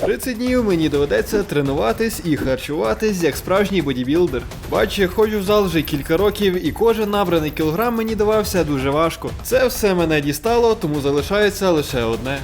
30 днів мені доведеться тренуватись і харчуватись як справжній бодібілдер. Бач, я ходжу в зал вже кілька років, і кожен набраний кілограм мені давався дуже важко. Це все мене дістало, тому залишається лише одне.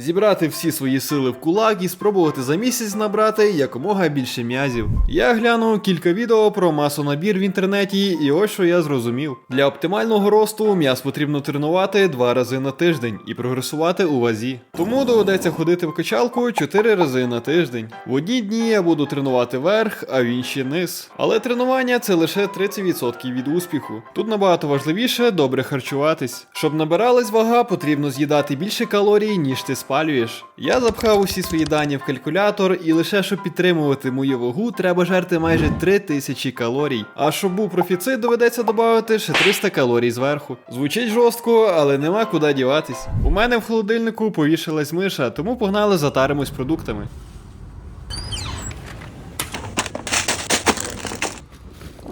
Зібрати всі свої сили в кулак і спробувати за місяць набрати якомога більше м'язів. Я глянув кілька відео про масонабір в інтернеті, і ось що я зрозумів. Для оптимального росту м'яз потрібно тренувати два рази на тиждень і прогресувати у вазі. Тому доведеться ходити в качалку 4 рази на тиждень. В одні дні я буду тренувати верх, а в інші низ. Але тренування це лише 30% від успіху. Тут набагато важливіше добре харчуватись. Щоб набиралась вага, потрібно з'їдати більше калорій, ніж ти спалюєш. Я запхав усі свої дані в калькулятор, і лише щоб підтримувати мою вагу, треба жерти майже 3000 калорій. А щоб був профіцит, доведеться додати ще 300 калорій зверху. Звучить жорстко, але нема куди діватись. У мене в холодильнику повішалась миша, тому погнали затаримось продуктами.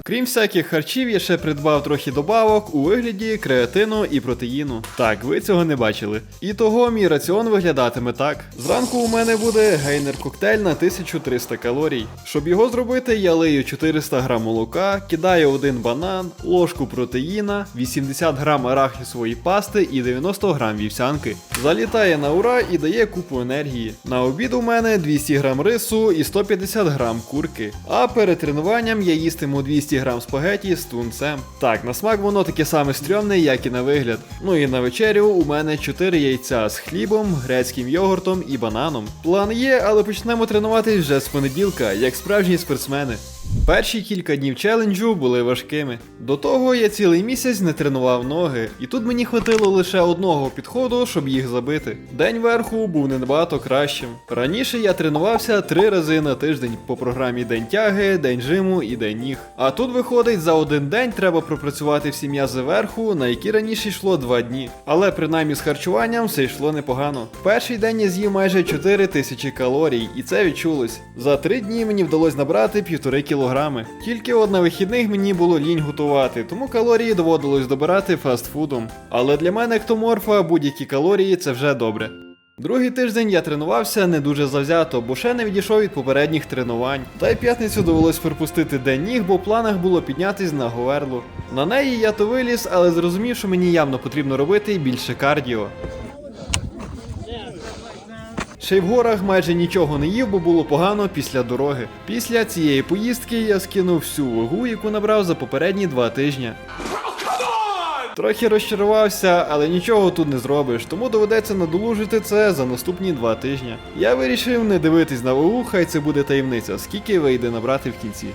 Крім всяких харчів, я ще придбав трохи добавок у вигляді креатину і протеїну. Так, ви цього не бачили. І того мій раціон виглядатиме так. Зранку у мене буде гейнер коктейль на 1300 калорій. Щоб його зробити, я лию 400 грам молока, кидаю один банан, ложку протеїна, 80 грам арахісової пасти і 90 грам вівсянки. Залітає на ура і дає купу енергії. На обід у мене 200 грам рису і 150 грам курки. А перед тренуванням я їстиму 200 грам спагеті з тунцем. Так, на смак воно таке саме стрьомне, як і на вигляд. Ну і на вечерю у мене 4 яйця з хлібом, грецьким йогуртом і бананом. План є, але почнемо тренуватись вже з понеділка, як справжні спортсмени. Перші кілька днів челенджу були важкими. До того я цілий місяць не тренував ноги, і тут мені хватило лише одного підходу, щоб їх забити. День верху був не набагато кращим. Раніше я тренувався три рази на тиждень по програмі День тяги, день жиму і день ніг. А тут виходить, за один день треба пропрацювати всі м'язи верху, на які раніше йшло два дні. Але принаймні з харчуванням все йшло непогано. Перший день я з'їв майже 4 тисячі калорій, і це відчулось. За три дні мені вдалося набрати півтори кілограми. Тільки от на вихідних мені було лінь готувати, тому калорії доводилось добирати фастфудом. Але для мене ектоморфа будь-які калорії це вже добре. Другий тиждень я тренувався не дуже завзято, бо ще не відійшов від попередніх тренувань. Та й п'ятницю довелось пропустити день ніг, бо в планах було піднятись на говерлу. На неї я то виліз, але зрозумів, що мені явно потрібно робити більше кардіо. Ще й в горах майже нічого не їв, бо було погано після дороги. Після цієї поїздки я скинув всю вагу, яку набрав за попередні два тижні. Трохи розчарувався, але нічого тут не зробиш, тому доведеться надолужити це за наступні два тижні. Я вирішив не дивитись на вагу, хай це буде таємниця, скільки вийде набрати в кінці.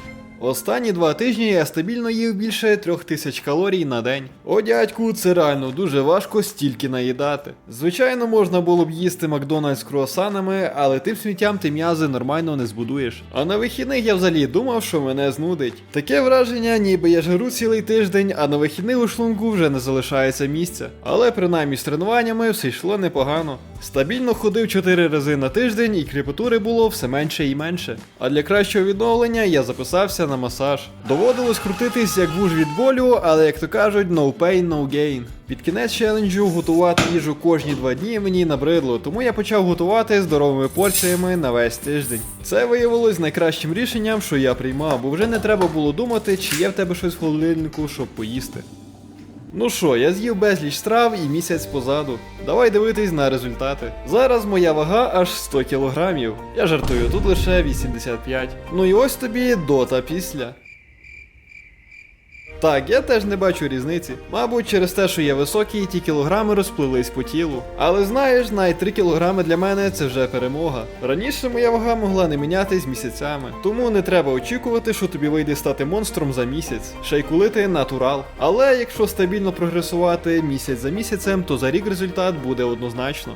Останні два тижні я стабільно їв більше трьох тисяч калорій на день. О, дядьку, це реально дуже важко стільки наїдати. Звичайно, можна було б їсти Макдональдс круасанами, але тим сміттям ти м'язи нормально не збудуєш. А на вихідних я взагалі думав, що мене знудить. Таке враження, ніби я жру цілий тиждень, а на вихідних у шлунку вже не залишається місця. Але принаймні з тренуваннями все йшло непогано. Стабільно ходив 4 рази на тиждень і кріпатури було все менше і менше. А для кращого відновлення я записався на масаж. Доводилось крутитись як вуж від болю, але як то кажуть, no pain, no gain. Під кінець челенджу готувати їжу кожні два дні мені набридло, тому я почав готувати здоровими порціями на весь тиждень. Це виявилось найкращим рішенням, що я приймав, бо вже не треба було думати, чи є в тебе щось в холодильнику, щоб поїсти. Ну що, я з'їв безліч страв і місяць позаду. Давай дивитись на результати. Зараз моя вага аж 100 кілограмів. Я жартую, тут лише 85. Ну і ось тобі до та після. Так, я теж не бачу різниці. Мабуть, через те, що я високий, ті кілограми розплились по тілу. Але знаєш, навіть 3 кілограми для мене це вже перемога. Раніше моя вага могла не мінятись місяцями, тому не треба очікувати, що тобі вийде стати монстром за місяць, ще й коли ти натурал. Але якщо стабільно прогресувати місяць за місяцем, то за рік результат буде однозначно.